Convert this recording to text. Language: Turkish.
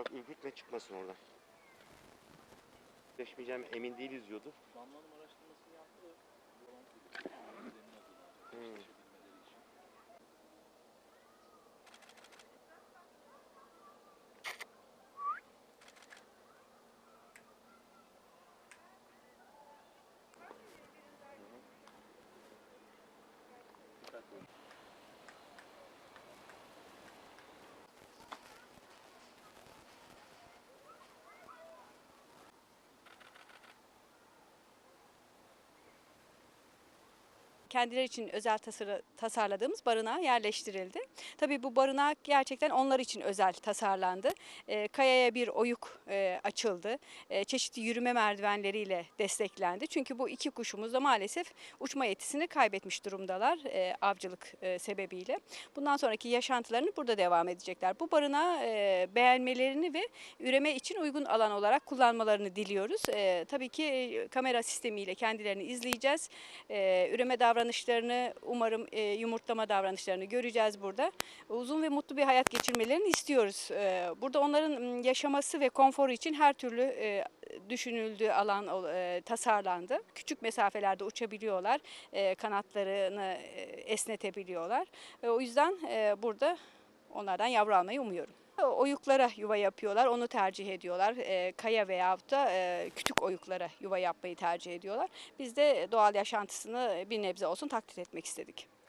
bak ürkütme çıkmasın oradan. Geçmeyeceğim emin değiliz diyordu. Damlanım araştırmasını yaptı. Hmm. Kendileri için özel tasarladığımız barınağa yerleştirildi. Tabii bu barınak gerçekten onlar için özel tasarlandı. Ee, kayaya bir oyuk e, açıldı. E, çeşitli yürüme merdivenleriyle desteklendi. Çünkü bu iki kuşumuz da maalesef uçma yetisini kaybetmiş durumdalar e, avcılık e, sebebiyle. Bundan sonraki yaşantılarını burada devam edecekler. Bu barınağı e, beğenmelerini ve üreme için uygun alan olarak kullanmalarını diliyoruz. E, tabii ki e, kamera sistemiyle kendilerini izleyeceğiz. E, üreme davranışlarını, umarım e, yumurtlama davranışlarını göreceğiz burada. Uzun ve mutlu bir hayat geçirmelerini istiyoruz. E, burada onların yaşaması ve konforu için her türlü e, düşünüldüğü alan e, tasarlandı. Küçük mesafelerde uçabiliyorlar, e, kanatlarını e, esnetebiliyorlar. E, o yüzden e, burada onlardan yavru almayı umuyorum. Oyuklara yuva yapıyorlar, onu tercih ediyorlar. E, kaya veyahut da e, küçük oyuklara yuva yapmayı tercih ediyorlar. Biz de doğal yaşantısını bir nebze olsun taklit etmek istedik.